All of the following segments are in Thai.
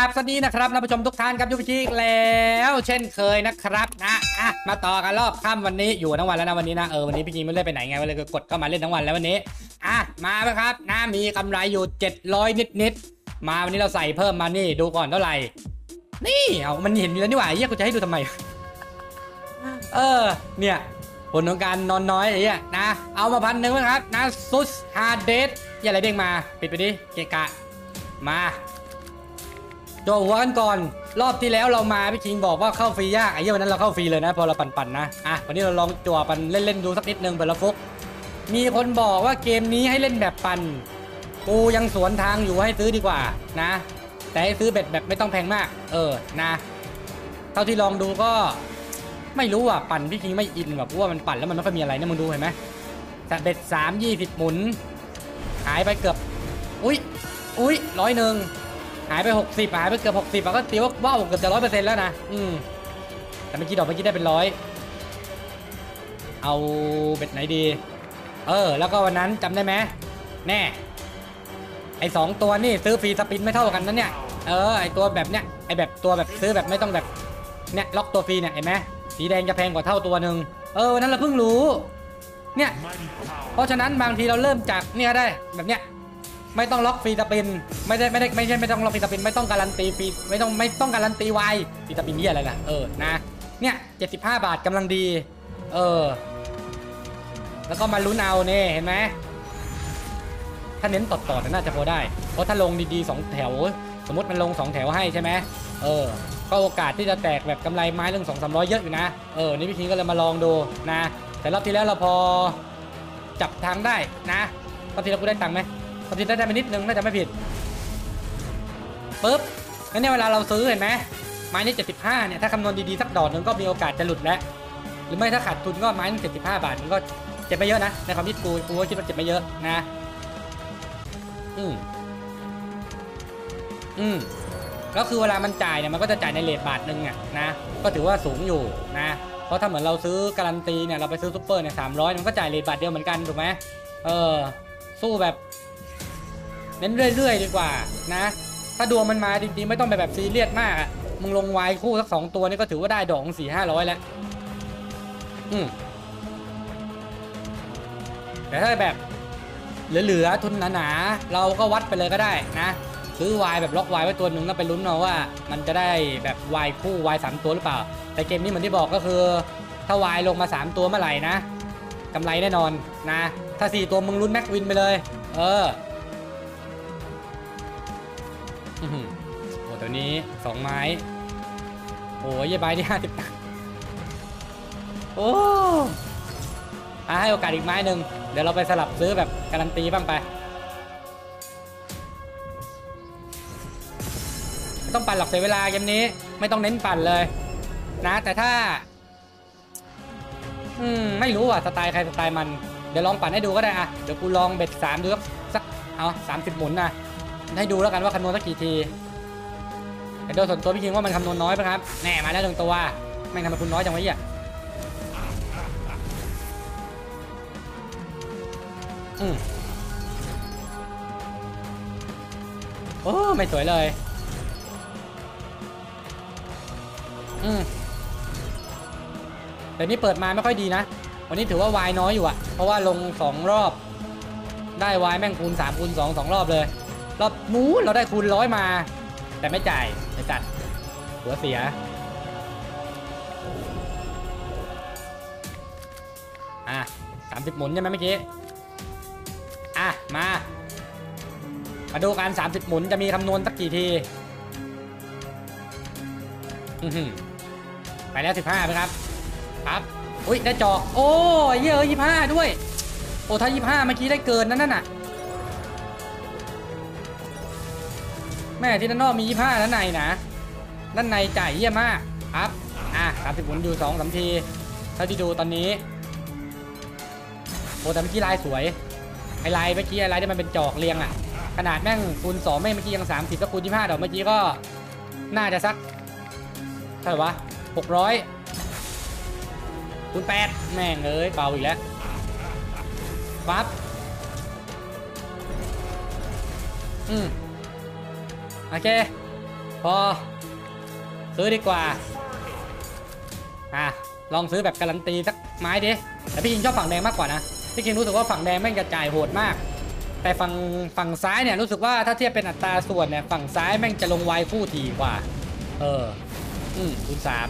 ราบสวัสดีนะครับท่านผู้ชมทุกท่านครับยุพิชิกแล้วเช่นเคยนะครับนะอะมาต่อกันรอบค่ำวันนี้อยู่ทั้งวันแล้วนะวันนี้นะเออวันนี้พี่คิงไม่ได้ไปไหนไงเลยก็กดก็มาเล่นทั้งวันแล้ววันนี้อะมาไหมครับนะมีกำไรอยู่ 700 นิดนิดๆมาวันนี้เราใส่เพิ่มมานี่ดูก่อนเท่าไหร่ นี่เอามันเห็นอยู่แล้วนี่หว่าเยี่ยกูจะให้ดูทำไม เออ เนี่ยผลของการนอนน้อยไอ้เหี้ยนะเอามาพันหนึ่งนะครับนะซุสฮาร์ดเดสอย่าอะไรเด้งมา ปิดไปดิเกะกะมา โจหัวกันก่อน รอบที่แล้วเรามาพี่คิงบอกว่าเข้าฟรียากไอ้เหี้ยวันนั้นเราเข้าฟรีเลยนะ พอเราปั่นๆนะอะวันนี้เราลองจั่วปันเล่นๆดูสักนิดนึงเปิดละฟุก มีคนบอกว่าเกมนี้ให้เล่นแบบปั่นกูยังสวนทางอยู่ให้ซื้อดีกว่านะ แต่ให้ซื้อเบ็ดแบบไม่ต้องแพงมาก เออนะ เท่าที่ลองดูก็ ไม่รู้อะปั่นพี่คิงไม่อินแบบว่ามันปั่นแล้วมันไม่ค่อยมีอะไรนะมึงดูเห็นไหมแต่เบ็ดสามยี่สิบหมุนหายไปเกือบ อุ้ยอุ้ยร้อยหนึ่ง หายไปหกสิบหายไปเกือบหกสิบก็ตีว่าว้าวเกือบจะร้อยเปอร์เซ็นต์แล้วนะ อืม แต่เมื่อกี้ดอกเมื่อกี้ได้เป็นร้อย เอาเบ็ดไหนดี เออ แล้วก็วันนั้นจำได้ไหม แน่ ไอสองตัวนี่ซื้อฟรีสปินไม่เท่ากันนะเนี่ย เออ ไอตัวแบบเนี้ย ไอแบบตัวแบบซื้อแบบไม่ต้องแบบ เนี่ยล็อกตัวฟรีเนี่ยเห็นไหมสีแดงจะแพงกว่าเท่าตัวหนึ่งเออ วันนั้นเราเพิ่งรู้ เนี่ย เพราะฉะนั้นบางทีเราเริ่มจากเนี่ยได้แบบเนี้ย ไม่ต้องล็อกฟรีสปิน ไม่ได้ไม่ได้ไม่ใช่ไม่ต้องล็อกฟรีสปิน ไม่ต้องการันตีฟรีไม่ต้องไม่ต้องการันตีไวฟรีสปินนี่อะไรล่ะเออนะเนี่ย75 บาทกำลังดี เออ แล้วก็มาลุ้นเอาเนี่ยเห็นไหมถ้าเน้นต่อๆน่าจะพอได้ เพราะถ้าลงดีๆสองแถว สมมติมันลงสองแถวให้ใช่ไหมเออ ก็โอกาสที่จะแตกแบบกำไรไม้เรื่องสองสามร้อยเยอะอยู่นะ เออ นี่พี่คิงก็เลยมาลองดูนะ แต่รอบที่แล้วเราพอจับทางได้นะรอบที่แล้วกูได้ตังค์ไหม รอบที่แล้วได้ไปนิดนึงน่าจะไม่ผิดปุ๊บงั้นเนี่ยเวลาเราซื้อเห็นไหมไม้นี่75เนี่ยถ้าคำนวณดีๆสักดอกหนึงก็มีโอกาสจะหลุดแล้วหรือไม่ถ้าขาดทุนก็ไม้นึง75 บาทมันก็เจ็บไม่เยอะนะในความคิดกูกูก็คิดว่าเจ็บไม่เยอะนะอืมอืมก็คือเวลามันจ่ายเนี่ยมันก็จะจ่ายในเลทบาทหนึ่งอะนะก็ถือว่าสูงอยู่นะเพราะถ้าเหมือนเราซื้อการันตีเนี่ยเราไปซื้อซุปเปอร์เนี่ยสามร้อยมันก็จ่ายเลทบาทเดียวเหมือนกันถูกไหมเออสู้แบบ เน้นเรื่อย ๆ ดีกว่านะ ถ้าดวงมันมาจริงๆไม่ต้องไปแบบซีเรียสมากอะมึงลงวายคู่สักสองตัวนี่ก็ถือว่าได้ดอกสี่ห้าร้อยแล้ว อืมแต่ถ้าแบบเหลือๆทุนหนาๆเราก็วัดไปเลยก็ได้นะ ซื้อวายแบบล็อกวายไว้ตัวหนึ่งแล้วไปลุ้นเอาว่า มันจะได้แบบวายคู่วายสามตัวหรือเปล่า แต่เกมนี้เหมือนที่บอกก็คือ ถ้าวายลงมา 3 ตัวเมื่อไหร่นะกำไรแน่นอนนะ ถ้า 4 ตัวมึงลุ้นแม็กวินไปเลย เออ อื้อหือโอ้ตัวนี้2ไม้ โอ้ยเยี่ยใบที่ห้าสิบตังค์โอ้อะให้โอกาสอีกไม้หนึ่งเดี๋ยวเราไปสลับซื้อแบบการันตีบ้างไปไม่ต้องปั่นหรอกเสียเวลาเกมนี้ ไม่ต้องเน้นปั่นเลย นะ แต่ถ้า อืมไม่รู้อะสไตล์ใครสไตล์มัน เดี๋ยวลองปั่นให้ดูก็ได้อะเดี๋ยวกูลองเบ็ดสามดูสักสักเอาสามสิบหมุนนะ ให้ดูแล้วกันว่าคำนวณสักกี่ทีแต่โดยส่วนตัวพี่คิงว่ามันคำนวณน้อยไปครับแน่มาแล้วหนึ่งตัวแม่งทำไมคุณน้อยจังวะเหี้ยอืมโอ้ไม่สวยเลย อืมแต่นี่เปิดมาไม่ค่อยดีนะ วันนี้ถือว่าวายน้อยอยู่อะเพราะว่าลงสองรอบ ได้วายแม่งคูณ3คูณ2สองรอบเลย รอบนู้นเราได้คูณร้อยมา แต่ไม่จ่ายไอ้จัดหัวเสีย อะสามสิบหมุนใช่ไหมเมื่อกี้ อะ มา มาดูกัน30หมุนจะมีคำนวณสักกี่ทีอื้อหือไปแล้วสิบห้าไหมครับ ครับ อุ้ยได้จอกโอ้ยเยอะยี่ห้าด้วย โอ้ถ้ายี่ห้าเมื่อกี้ได้เกินนั่นน่ะ แม่ที่ด้านนอกมียี่ห้าด้านในนะ ด้านในจ่ายเยี่ยมมากครับอะสามสิบหมุนอยู่สองสามทีเท่าที่ดูตอนนี้โอ้แต่เมื่อกี้ลายสวยไอลายเมื่อกี้ไอลายที่มันเป็นจอกเรียงอะขนาดแม่งคูณสองแม่งเมื่อกี้ยังสามสิบก็คูณยี่ห้าดอกเมื่อกี้ก็น่าจะสักเท่าไหร่วะหกร้อยคูณแปดแม่งเอ้ยเบาอีกแล้วปั๊บอืม โอเค พอ ซื้อดีกว่า อะ ลองซื้อแบบการันตีสักไม้ดิ แต่พี่คิงชอบฝั่งแดงมากกว่านะ พี่คิงรู้สึกว่าฝั่งแดงแม่งจะจ่ายโหดมาก แต่ฝั่งฝั่งซ้ายเนี่ยรู้สึกว่าถ้าเทียบเป็นอัตราส่วนเนี่ยฝั่งซ้ายแม่งจะลงไวคู่ถี่กว่า เออ อืมคูณสาม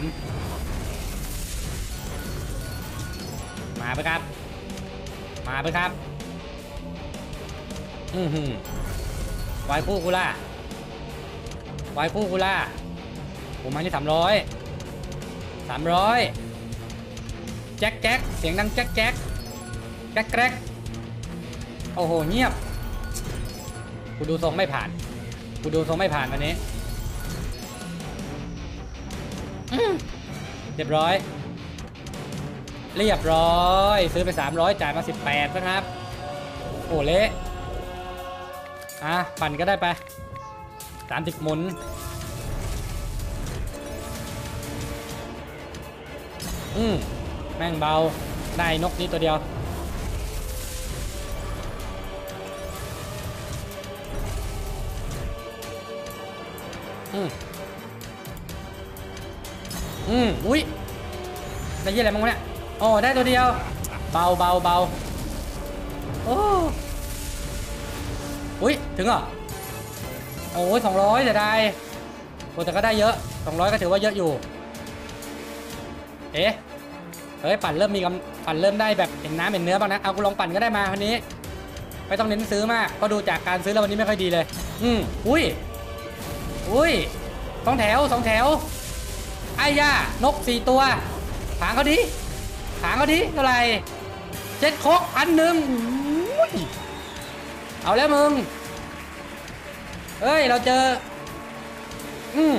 มาไปครับ มาไปครับ อือหือไวคู่กูล่ะ ไวคู่กูล่ะผมมาที่สามร้อยสามร้อยแจ็คแจ็คเสียงดังแจ็คแจ็คแจ็คแกรกโอ้โหเงียบกูดูทรงไม่ผ่านกูดูทรงไม่ผ่านวันนี้เรียบร้อย เรียบร้อย ซื้อไป 300 จ่ายมา 18นะครับ โอ้เละอะปั่นก็ได้ไป 30หมุนอืมแม่งเบา ได้นกนี้ตัวเดียว อืมอืมอุ้ยได้ยี่อะไรมั้งเนี่ยอ๋อได้ตัวเดียว เบาเบาเบาโอ้อุ้ยถึงเหรอ โอ้ยสองร้อยจะได้โอ้แต่ก็ได้เยอะสองร้อยก็ถือว่าเยอะอยู่ เอ๊ะ เฮ้ย ปั่นเริ่มมีกำปั่นเริ่มได้แบบเห็นน้ำเห็นเนื้อบ้างนะ เอากูลองปั่นก็ได้มาวันนี้ ไม่ต้องเน้นซื้อมาก ก็ดูจากการซื้อแล้ววันนี้ไม่ค่อยดีเลย อืมอุ้ย อุ้ยสองแถวสองแถว ไอ้ย่านกสี่ตัว ถางเขาดิถางเขาดิเท่าไหร่เจ็ดโคกพันหนึ่งอุ้ยเอาแล้วมึง เอ้ย เราเจอ อืม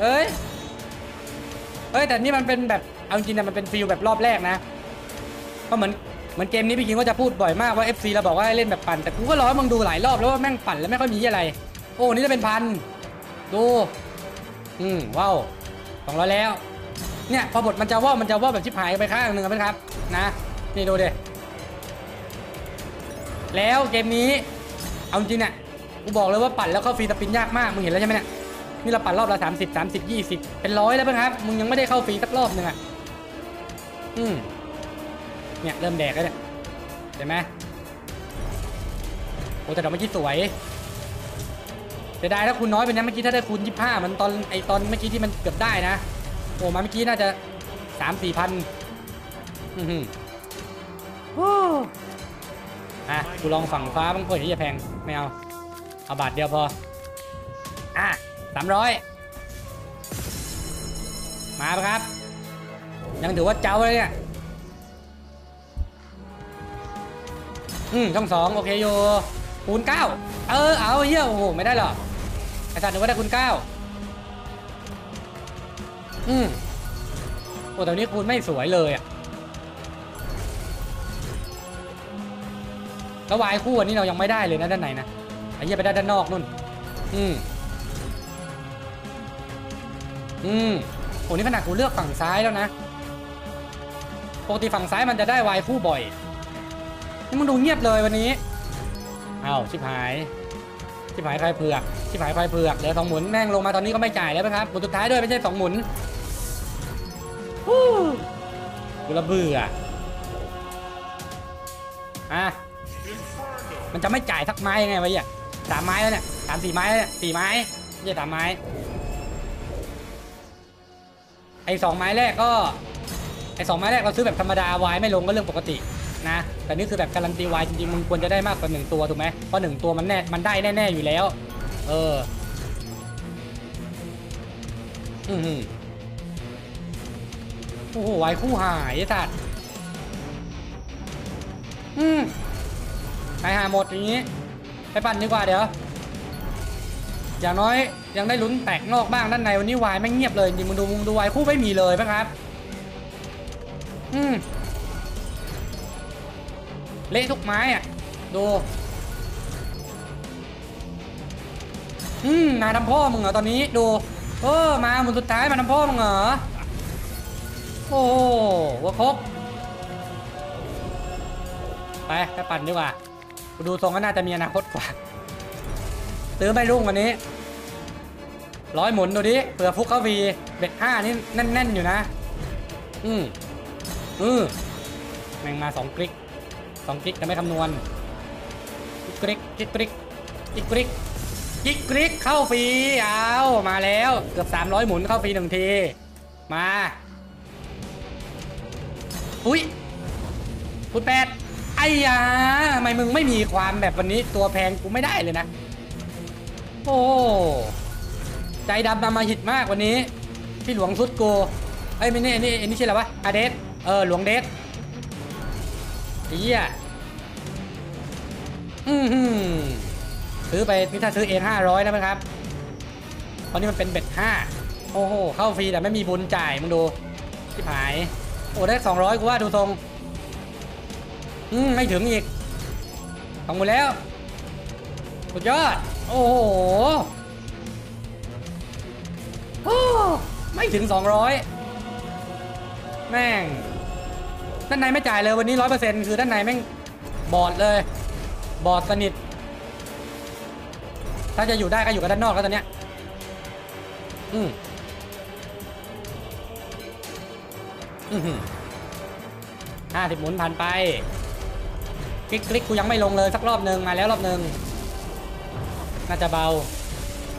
เอ้ย เอ้ย แต่นี่มันเป็นแบบ เอาจริงนะมันเป็นฟิลแบบรอบแรกนะ ก็เหมือน เหมือนเกมนี้พี่คิงก็จะพูดบ่อยมากว่า FC เราบอกว่าให้เล่นแบบปั่น แต่กูก็รอให้มึงดูหลายรอบแล้วว่าแม่งปั่นแล้วไม่ค่อยมีอะไร โอ้ นี่จะเป็นพัน ดู อืมว้าวสองร้อยแล้ว เนี่ย พอบทมันจะว่ามันจะว่าแบบชิบหายไปข้างหนึ่งครับครับ นะ นี่ดูเดิแล้วเกมนี้ เอาจริงเนี่ยกูบอกเลยว่าปั่นแล้วเข้าฟรีสปินยากมาก มึงเห็นแล้วใช่ไหมเนี่ย นี่เราปั่นรอบละสามสิบสามสิบยี่สิบเป็นร้อยแล้วเพื่อนครับ มึงยังไม่ได้เข้าฟรีสักรอบหนึ่งอะ อืมเนี่ยเริ่มแดกแล้วเนี่ยเห็นไหมโอ้แต่ดอกเมื่อกี้สวยเสียดายถ้าคุณน้อยไปนะเมื่อกี้ถ้าได้คูณยี่ห้ามันตอนไอตอนเมื่อกี้ที่มันเกือบได้นะ โอ้มาเมื่อกี้น่าจะสามสี่พันอือหื อะกูลองฝั่งฟ้าบ้างเพื่อที่จะแพงไม่เอาเอาบาทเดียวพอ อะสามร้อยมาปะครับ ยังถือว่าเจ้าเลยเนี่ยอืมช่องสองโอเคอยู่คูณเก้าเออเอาเฮียโอ้โหไม่ได้หรอกไอ้สัตว์นึกว่าได้คูณเก้าอืมโอ้แต่นี้คูณไม่สวยเลยอะ แล้ววายคู่อันนี้เรายังไม่ได้เลยนะด้านไหนนะไอ้เหี้ยไปได้ด้านนอกนู่น อืมอืมโอ้นี่ขนาดกูเลือกฝั่งซ้ายแล้วนะ ปกติฝั่งซ้ายมันจะได้วายคู่บ่อย นี่มันดูเงียบเลยวันนี้เอ้าชิบหาย ชิบหายใครเผือก ชิบหายใครเผือกเหลือสองหมุนแม่งลงมาตอนนี้ก็ไม่จ่ายแล้วนะครับหมุนสุดท้ายด้วยไม่ใช่สองหมุนฮู้กูระเบื่ออะ มันจะไม่จ่ายสักไม้ยังไงวะเนี่ยสามไม้แล้วเนี่ยสามสี่ไม้แล้วเนี่ยสี่ไม้ไม่ใช่สามไม้ ไอ้สองไม้แรกก็ ไอ้สองไม้แรกเราซื้อแบบธรรมดาวายไม่ลงก็เรื่องปกตินะ แต่นี่คือแบบการันตีวายจริงๆมึงควรจะได้มากกว่าหนึ่งตัวถูกไหมเพราะหนึ่งตัวมันแน่มันได้แน่ๆอยู่แล้ว เออ อือโอ้โหวายคู่หายไอ้สัตว์อืม หายหาหมดอย่างนี้ ไปปั่นดีกว่าเดี๋ยว อย่างน้อยยังได้ลุ้นแตกนอกบ้างด้านในวันนี้วายไม่เงียบเลยจริงมึงดูมึงดูวายคู่ไม่มีเลยปะครับ อืมเละทุกไม้อะ ดู อืมนาทำพ่อมึงเหรอตอนนี้ดู เออมาหมุนสุดท้ายมาทำพ่อมึงเหรอ โอ้โหหัวครบไปไปปั่นดีกว่า ดูทรงก็น่าจะมีอนาคตกว่า ซื้อไม่รุ่งวันนี้ ร้อยหมุนดูดิเผื่อฟุกเข้าฟีเบ็ดห้านี่แน่น ๆ อยู่นะ อืมอืมแม่งมาสองกริกสองกริกแต่ไม่คำนวณอีกกริกอีกกริกอีกกริกอีกกริกเข้าฟรีเอามาแล้วเกือบ300 หมุนเข้าฟรีหนึ่งที มา อุ้ยคุณแปด ยาทำไมมึงไม่มีความแบบวันนี้ตัวแพงกูไม่ได้เลยนะ โอ้ใจดำดำมาหิดมากวันนี้ พี่หลวงสุดโกไอ้ยไม่นี่อันนี้อันนี้ชื่ออะไรวะอาเดสเออหลวงเดสไอ้เหี้ยอือหือซื้อไปนี่ถ้าซื้อเองห้าร้อยนะครับเพราะนี่มันเป็นเบ็ดห้าโอ้โหเข้าฟรีแต่ไม่มีบุญจ่ายมึงดูที่หาย โอ้ได้สองร้อยกูว่าดูทรง อืมไม่ถึงอีกของหมดแล้วสุดยอด โอ้โหไม่ถึง 200 แม่ง ด้านในไม่จ่ายเลยวันนี้ 100%คือด้านในแม่งบอดเลย บอดสนิท ถ้าจะอยู่ได้ก็อยู่กันด้านนอกแล้วตอนเนี้ย อืมอือหือห้าสิบหมุนผ่านไป คลิกคลิกกูยังไม่ลงเลยสักรอบหนึ่งมาแล้วรอบหนึ่งน่าจะเบา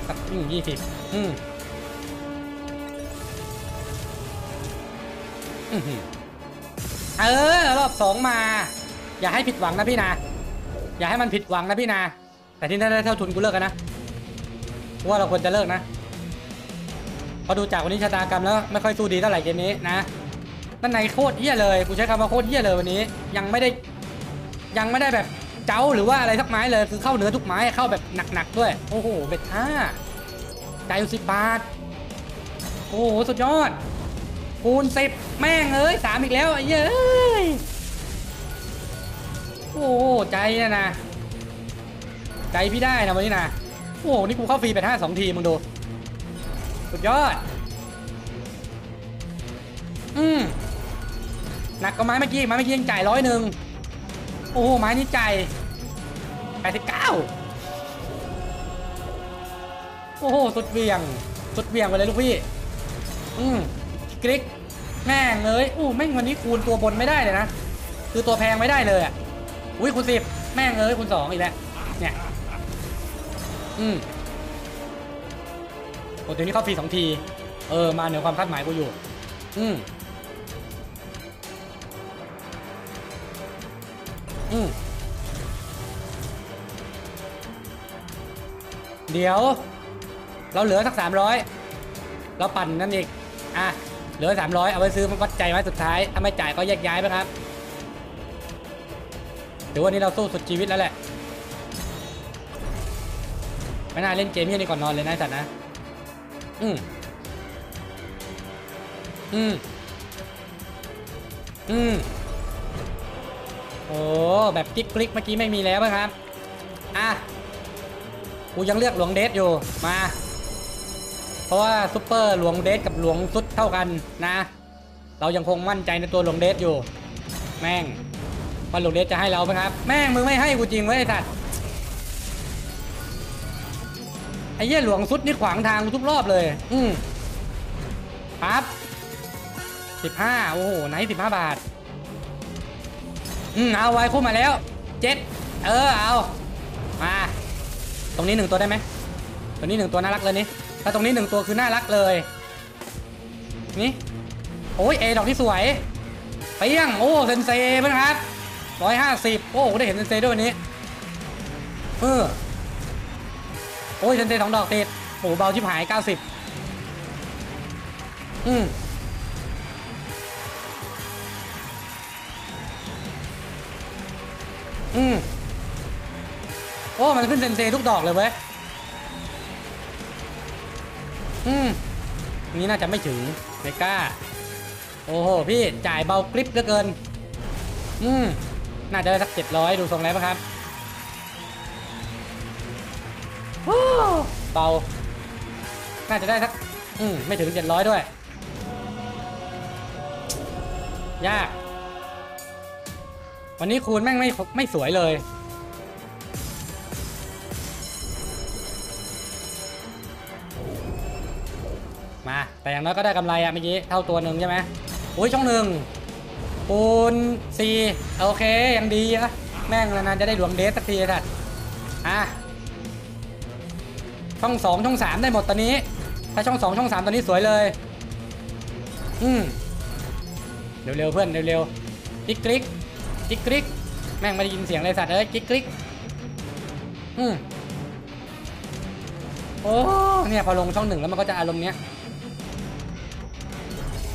สักยี่สิบอืมอื้อหือเออรอบสองมา อย่าให้ผิดหวังนะพี่นะอย่าให้มันผิดหวังนะพี่นะแต่ที่ได้เท่าทุนกูเลิกกันนะว่าเราควรจะเลิกนะพอดูจากวันนี้ชะตากรรมแล้วไม่ค่อยสู้ดีเท่าไหร่เกมนี้นะด้านในโคตรเหี้ยเลยกูใช้คำว่าโคตรเหี้ยเลยวันนี้ ยังไม่ได้ ยังไม่ได้แบบเจ้าหรือว่าอะไรสักไม้เลยคือเข้าเนื้อทุกไม้เข้าแบบหนักๆด้วย โอ้โหเบ็ดห้าจ่ายอยู่สิบบาท โอ้โหสุดยอดคูณสิบแม่งเอ้ยสามอีกแล้วเยเอ้ยโอ้โหใจนะนะใจพี่ได้นะวันนี้นะโอ้โหนี่กูเข้าฟรีไปห้าสองทีมึงดูสุดยอด อืมหนักก็ไม้เมื่อกี้ไม้เมื่อกี้ยังจ่ายร้อยหนึ่ง โอ้โหไม้นี้จ่ายแปดสิบเก้าโอ้โหสุดเวียง สุดเวียงไปเลยลูกพี่ อืมกริกแม่งเลยอู้แม่งวันนี้คูณตัวบนไม่ได้เลยนะ คือตัวแพงไม่ได้เลยอะ อุ้ยคูณสิบแม่งเลยคูณสองอีกแล้ว เนี่ย อืมโอ้เดี๋ยวนี้เข้าฟรีสองที เออ มาเหนือความคาดหมายกูอยู่ อืม อืมเดี๋ยว เราเหลือสักสามร้อยเราปั่นนั่นอีก อะ เหลือสามร้อยเอาไว้ซื้อมาวัดใจไว้สุดท้าย ถ้าไม่จ่ายก็แยกย้ายไปครับถือว่านี้เราสู้สุดชีวิตแล้วแหละ ไม่น่าเล่นเกมนี้นี่ก่อนนอนเลยนะสัตว์นะ อืมอืมอืม โอ้แบบคลิกคลิกเมื่อกี้ไม่มีแล้วนะครับ อะ กูยังเลือกหลวงเดชอยู่ มา เพราะว่าซุปเปอร์หลวงเดชกับหลวงสุดเท่ากันนะ เรายังคงมั่นใจในตัวหลวงเดชอยู่ แม่งว่าหลวงเดชจะให้เราไหมครับ แม่งมึงไม่ให้กูจริงเว้ยไอ้สัตว์ไอ้เหี้ยหลวงสุดนี่ขวางทางกูทุกรอบเลย อืมปั๊บสิบห้าโอ้โหไหนสิบห้าบาท อืมเอาไว้คู่มาแล้วเจ็ดเออเอามาตรงนี้หนึ่งตัวได้ไหมตรงนี้หนึ่งตัวน่ารักเลยนี่ถ้าตรงนี้หนึ่งตัวคือน่ารักเลย นี่โอ้ยเอดอกที่สวยเปี้ยงโอ้เซนเซ่เพื่อนครับร้อยห้าสิบโอ้ได้เห็นเซนเซ่ด้วยวันนี้เออโอ้ยเซนเซ่สองดอกติดโอ้เบาชิบหายเก้าสิบอืม อืมโอ้ มันขึ้นเซนเซทุกดอกเลยเว้ย อืมนี่น่าจะไม่ถึงเมกาโอ้โห พี่จ่ายเบากริปเหลือเกิน อืมน่าจะได้สักเจ็ดร้อยดูทรงแล้วครับโอ้เบา น่าจะได้สัก อืมไม่ถึงเจ็ดร้อยด้วย ยาก วันนี้คูณแม่งไม่ไม่สวยเลย มา แต่อย่างน้อยก็ได้กำไรอะเมื่อกี้เท่าตัวหนึ่งใช่ไหมอุ้ยช่องหนึ่งปูนสี่โอเคยังดีอะแม่งนานๆจะได้หลวงเดสสักทีสัตว์อะช่องสองช่องสามได้หมดตอนนี้ ถ้าช่องสองช่องสามตอนนี้สวยเลย อืมเร็วๆเพื่อนเร็วๆกิ๊กกริ๊ก กิ๊กกริ๊กแม่งไม่ได้ยินเสียงเลยสัตว์เอ้ยกิ๊กกริ๊กอืมโอ้เนี่ยพอลงช่องหนึ่งแล้วมันก็จะอารมณ์เนี้ย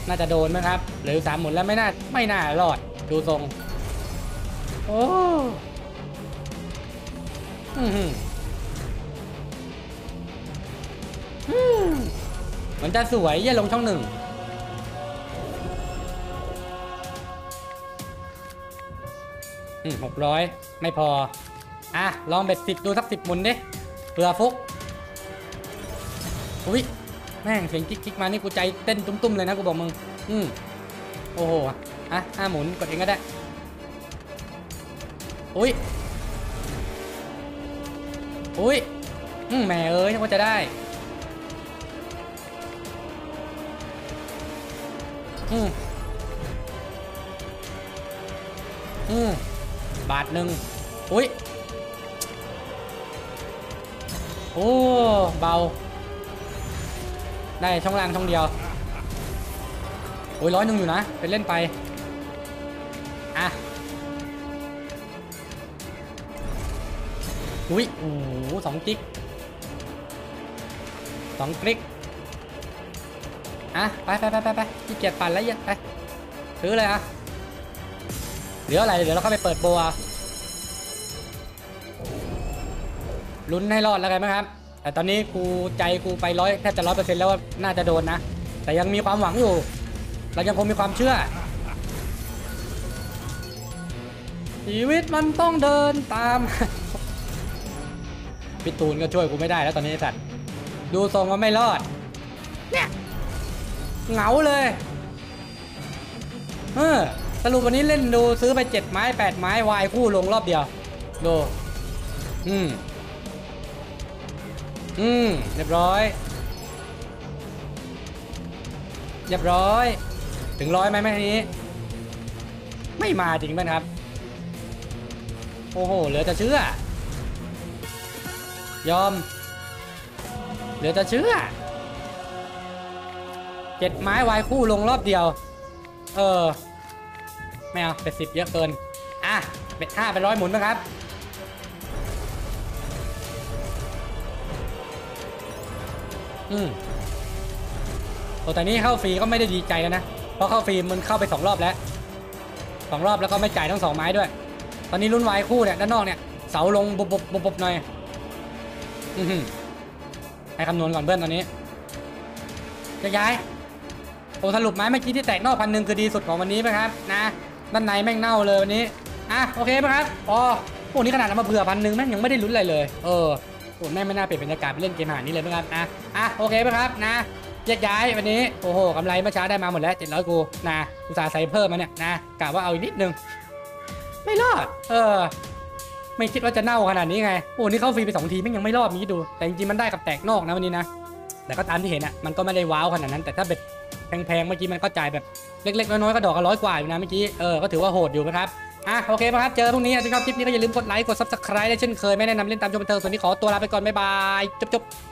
น่าจะโดนไหมครับหลือสามหมุนแล้วไม่น่าไม่น่ารอดดูทรง โอ้อือหืออืมเหมือนจะสวยเยี่ยลงช่องหนึ่ง หกร้อยไม่พอ อะ ลองเบ็ดสิบดูสักสิบหมุนดิเผื่อฟุก อุ้ยแม่งเสียงกิ๊กกิ๊กมานี่กูใจเต้นตุ้มๆเลยนะกูบอกมึง อืมโอ้โห อะห้าหมุนกดเองก็ได้ อุ้ย อุ้ยอืมแหมเอ้ยว่าจะได้ อืมอืม บาทหนึ่งอุ้ยโอ้เบา ได้ช่องล่างช่องเดียวโอ้ยร้อยหนึ่งอยู่นะเป็นเล่นไปอะอุ้ยโอ้โหสองกิกสองกริกอะไปไปไปไปไปขี้เกียจปั่นแล้วเหี้ยไปซื้อเลยอะ ลืออะไรเดี๋ยวเราเข้าไปเปิดโบว์เอาลุ้นให้รอดแล้วกันไหมครับ แต่ตอนนี้กูใจกูไปร้อยแทบจะร้อยเปอร์เซ็นต์แล้วว่าน่าจะโดนนะ แต่ยังมีความหวังอยู่ เรายังคงมีความเชื่อ ชีวิตมันต้องเดินตามพี่ตูนก็ช่วยกูไม่ได้แล้วตอนนี้ไอ้สัตว์ดูทรงว่าไม่รอด เนี่ยเหงาเลยเออ สรุปวันนี้เล่นดูซื้อไปเจ็ดไม้แปดไม้วายคู่ลงรอบเดียวดูอืมอืมเรียบร้อยเรียบร้อย ถึงร้อยไหมแม่นี้ ไม่มาจริงป่ะครับ โอ้โหเหลือจะเชื่อ ยอม เหลือจะเชื่อเจ็ดไม้วายคู่ลงรอบเดียว เออ ไม่เอาเป็ดสิบเยอะเกิน อะเป็ดห้าเป็นร้อยหมุนนะครับอืมโอ้แต่นี่เข้าฟรีก็ไม่ได้ดีใจแล้วนะ เพราะเข้าฟรีมันเข้าไปสองรอบแล้วสองรอบแล้วก็ไม่จ่ายทั้งสองไม้ด้วย ตอนนี้รุ่นวายคู่เนี่ยด้านนอกเนี่ยเสาลงบบบบบบหน่อยอือหือให้คำนวณก่อนเพื่อนตอนนี้จะย้ายโอ้สรุปไม้เมื่อกี้ที่แตกนอกพันหนึ่งคือดีสุดของวันนี้ไหมครับ นะ ด้านในแม่งเน่าเลยวันนี้อะโอเคไหมครับอ๋อพวกนี้ขนาดเอามาเผื่อพันหนึ่งแม่งยังไม่ได้ลุ้นอะไรเลย เออโอ้แม่ไม่น่าเปลี่ยนบรรยากาศไปเล่นเกมหานี้เลยไหมครับนะอะโอเคไหมครับนะแยกย้ายวันนี้โอ้โหกำไรเมื่อเช้าได้มาหมดแล้วเจ็ดร้อยกูนะอุตส่าห์ใส่เพิ่มมาเนี่ยนะกะว่าเอาอีกนิดนึงไม่รอด เออ ไม่คิดว่าจะเน่าขนาดนี้ไงโอ้นี่เข้าฟรีไปสองทีแม่งยังไม่รอดมีดู แต่จริงๆมันได้กับแตกนอกนะวันนี้นะแต่ก็ตามที่เห็นอะมันก็ไม่ได้ว้าวขนาดนั้นแต่ถ้าเบ็ด แพงๆเมื่อกี้มันก็จ่ายแบบเล็กๆน้อยๆก็ดอกก็ร้อยกว่าอยู่นะเมื่อกี้เออก็ถือว่าโหดอยู่นะครับอะโอเคครับเจอพรุ่งนี้ที่ชอบคลิปนี้ก็อย่าลืมกดไลค์กด subscribe และเช่นเคยไม่แนะนำเล่นตามชมบันเทิงส่วนนี้ขอตัวลาไปก่อนบ๊ายบายจบๆ